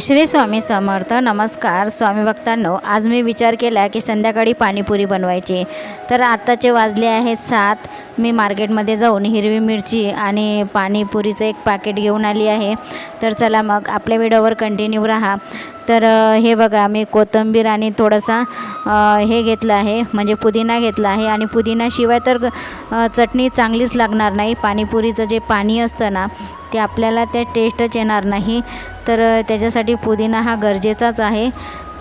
श्री स्वामी समर्थ नमस्कार. स्वामी भक्तांनो आज मी विचार केला की संध्याकाळी पाणीपुरी बनवायची. तर आत्ताचे वाजले आहेत सात. मी मार्केटमध्ये जाऊन हिरवी मिरची आणि पाणीपुरीचं एक पाकिट घेऊन आली आहे. तर चला मग आपल्या व्हिडिओवर कंटिन्यू राहा. तर हे बघा मी कोथिंबीर आणि थोडासा हे घेतलं आहे म्हणजे पुदिना घेतला आहे. आणि पुदिनाशिवाय तर चटणी चांगलीच लागणार नाही. पाणीपुरीचं जे पाणी असतं ना ते आपल्याला त्या टेस्टच येणार नाही. तर त्याच्यासाठी पुदिना हा गरजेचाच आहे.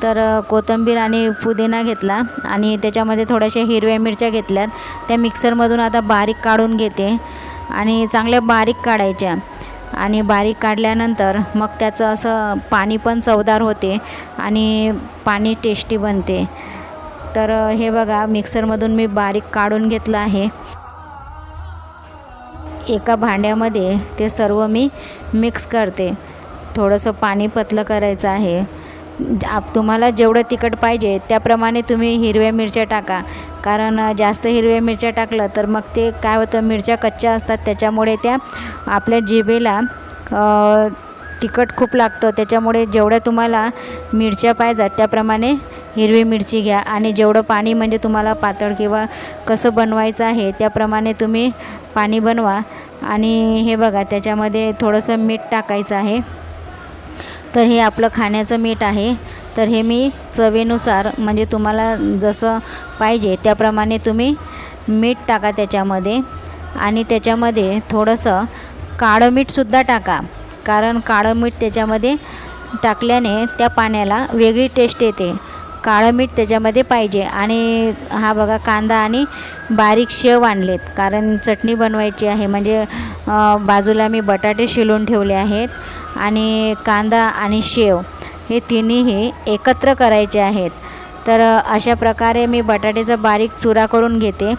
तर कोथिंबीर आणि पुदिना घेतला आणि त्याच्यामध्ये थोड्याशा हिरव्या मिरच्या घेतल्यात. त्या मिक्सरमधून आता बारीक काढून घेते आणि चांगल्या बारीक काढायच्या. आणि बारीक काढल्यानंतर मग त्याचं असं पाणी पण चवदार होते आणि पाणी टेस्टी बनते. तर हे बघा मिक्सरमधून मी बारीक काढून घेतलं आहे. एका भांड्यामध्ये ते सर्व मी मिक्स करते. थोडंसं पाणी पतलं करायचं आहे. आप तुम्हाला जेवढं तिखट पाहिजे त्याप्रमाणे तुम्ही हिरव्या मिरच्या टाका. कारण जास्त हिरव्या मिरच्या टाकलं तर मग ते काय होतं मिरच्या कच्च्या असतात त्याच्यामुळे त्या आपल्या जिभेला तिखट खूप लागतं. त्याच्यामुळे जेवढ्या तुम्हाला मिरच्या पाहिजेत त्याप्रमाणे हिरवी मिरची घ्या. आणि जेवढं पाणी म्हणजे तुम्हाला पातळ किंवा कसं बनवायचं आहे त्याप्रमाणे तुम्ही पाणी बनवा. आणि हे बघा त्याच्यामध्ये थोडंसं मीठ टाकायचं आहे. तर हे आपलं खाण्याचं मीठ आहे. तर हे मी चवीनुसार म्हणजे तुम्हाला जसं पाहिजे त्याप्रमाणे तुम्ही मीठ टाका त्याच्यामध्ये. आणि त्याच्यामध्ये थोडंसं काळं मीठसुद्धा टाका. कारण काळं मीठ त्याच्यामध्ये टाकल्याने त्या पाण्याला वेगळी टेस्ट येते. काळं मीठ त्याच्यामध्ये पाहिजे. आणि हा बघा कांदा आणि बारीक शेव आणलेत. कारण चटणी बनवायची आहे. म्हणजे बाजूला मी बटाटे शिलून ठेवले आहेत आणि कांदा आणि शेव हे तिन्हीही एकत्र करायचे आहेत. तर अशा प्रकारे मी बटाट्याचा बारीक चुरा करून घेते.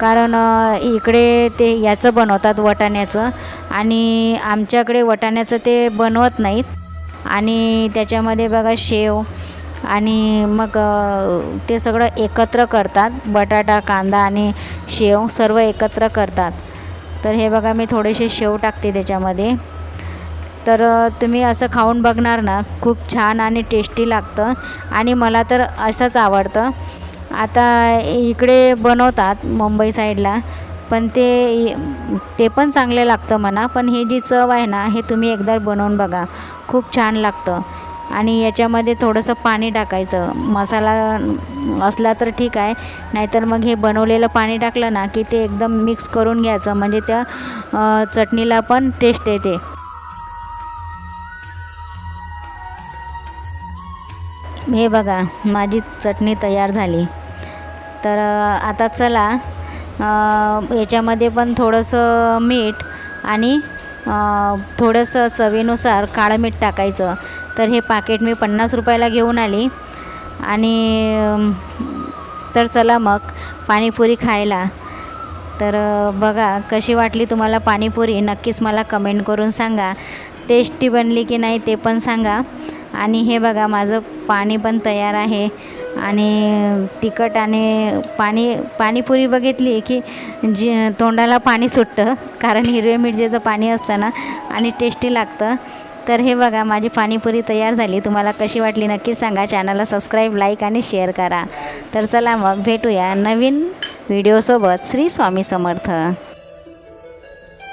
कारण इकडे ते याचं बनवतात वटाण्याचं. आणि आमच्याकडे वटाण्याचं ते बनवत नाहीत. आणि त्याच्यामध्ये बघा शेव आणि मग ते सगळं एकत्र करतात. बटाटा कांदा आणि शेव सर्व एकत्र करतात. तर हे बघा मी थोडेसे शेव टाकते त्याच्यामध्ये. तर तुम्ही असं खाऊन बघणार ना खूप छान आणि टेस्टी लागतं. आणि मला तर असंच आवडतं. आता इकडे बनवतात मुंबई साईडला पण ते ते पण चांगले लागतं म्हणा. पण हे जी चव आहे ना हे तुम्ही एकदा बनवून बघा. खूप छान लागतं. आणि याच्यामध्ये थोडंसं पाणी टाकायचं. मसाला असला तर ठीक आहे. नाहीतर मग हे बनवलेलं पाणी टाकलं ना की ते एकदम मिक्स करून घ्यायचं. म्हणजे त्या चटणीला पण टेस्ट येते. हे बघा माझी चटणी तयार झाली. तर आता चला याच्यामध्ये पण थोडंसं मीठ आणि थोडंसं चवीनुसार काळं मीठ टाकायचं. तर हे पाकिट मी पन्नास रुपयाला घेऊन आली. आणि तर चला मग पाणीपुरी खायला. तर बघा कशी वाटली तुम्हाला पाणीपुरी? नक्कीच मला कमेंट करून सांगा. टेस्टी बनली की नाही ते पण सांगा. आणि हे बघा माझं पाणी पण तयार आहे. आणि तिखट आणि पाणी पाणीपुरी बघितली की जी तोंडाला पाणी सुटतं. कारण हिरव्या मिरचीचं पाणी असतं ना. आणि टेस्टी लागतं. तर हे बघा माझी पाणीपुरी तयार झाली. तुम्हाला कशी वाटली नक्कीच सांगा. चॅनलला सबस्क्राईब लाईक आणि शेअर करा. तर चला मग भेटूया नवीन व्हिडिओसोबत श्री स्वामी समर्थ.